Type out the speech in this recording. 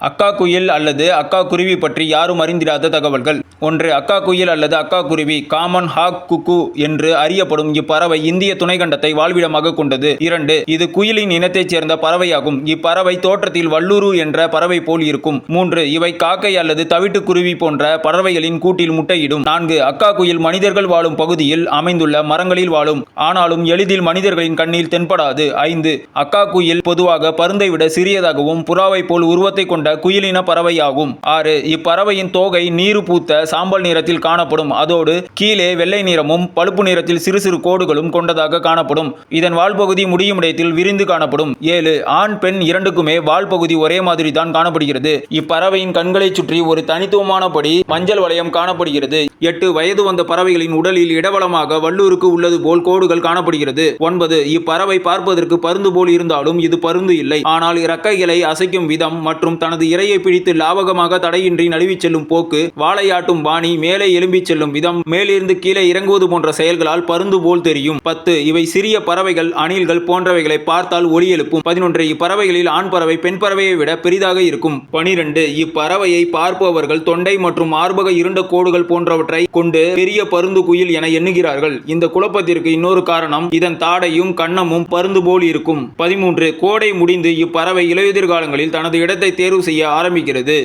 அக்கா குயில் அல்லது அக்கா குருவி பற்றி யாரும் அறிந்திராத தகவல்கள். ஒன்று அக்கா குயில் அல்லது அக்கா குருவி காமன் ஹாக் குக்கு என்று அறியப்படும் இப்பறவை இந்திய துணைக்கண்டத்தை வாழ்விடமாக கொண்டது. இரண்டு இது குயிலின் இனத்தைச் சேர்ந்த பறவையாகும். இப்பறவை தோற்றத்தில் வல்லூரு என்ற பறவை போல் இருக்கும். மூன்று இவை காக்கை அல்லது தவிட்டுக்குருவி போன்ற பறவைகளின் கூட்டில் முட்டையிடும். நான்கு அக்கா குயில் மனிதர்கள் வாழும் பகுதியில் அமைந்துள்ள மரங்களில் வாழும். ஆனாலும் எளிதில் மனிதர்களின் கண்ணில் தென்படாது. ஐந்து அக்கா குயில் பொதுவாக பருந்தை விட சிறியதாகவும் புறாவை போல் உருவத்தை கொண்ட குயிலின பறவையாகும். ஆறு இப்பறவையின் தோகை நீரு பூத்த சாம்பல் நிறத்தில் காணப்படும். அதோடு கீழே வெள்ளை நிறமும் பழுப்பு நிறத்தில் சிறு சிறு கோடுகளும் கொண்டதாக காணப்படும். இதன் வால்பகுதி முடியும் இடத்தில் விரிந்து காணப்படும். ஏழு ஆண் பெண் இரண்டுக்குமே வால் பகுதி ஒரே மாதிரி தான் காணப்படுகிறது. இப்பறவையின் கண்களைச் சுற்றி ஒரு தனித்துவமானபடி மஞ்சள் வளையம் காணப்படுகிறது. எட்டு வயது வந்த பறவைகளின் உடலில் இடவளமாக வல்லூருக்கு உள்ளது போல் கோடுகள் காணப்படுகிறது. ஒன்பது இப்பறவை பார்ப்பதற்கு பருந்து போல் இருந்தாலும் இது பருந்து இல்லை. ஆனால் இறக்கைகளை அசைக்கும் விதம் மற்றும் தனது இரையை பிடித்து லாவகமாக தடையின்றி நழுவிச் செல்லும் போக்கு வாழையாட்டும் பாணி மேலே எழும்பிச் செல்லும் விதம் மேலிருந்து கீழே இறங்குவது போன்ற செயல்களால் பருந்து போல் தெரியும். பத்து இவை சிறிய பறவைகள் அணில்கள் போன்றவைகளை பார்த்தால் ஒளி எழுப்பும். பதினொன்று இப்பறவைகளில் ஆண் பறவை பெண் பறவையை விட பெரிதாக இருக்கும். பனிரெண்டு இப்பறவையை பார்ப்பவர்கள் தொண்டை மற்றும் மார்பக இருண்ட கோடுகள் போன்றவற்றை கொண்டு பெரிய பருந்து குயில் என எண்ணுகிறார்கள். இந்த குழப்பத்திற்கு இன்னொரு காரணம் இதன் தாடையும் கண்ணமும் பருந்து போல் இருக்கும். பதிமூன்று கோடை முடிந்து இப்பறவை இலையுதிர் காலங்களில் தனது இடத்தை தேர்வு செய்ய ஆரம்பிக்கிறது.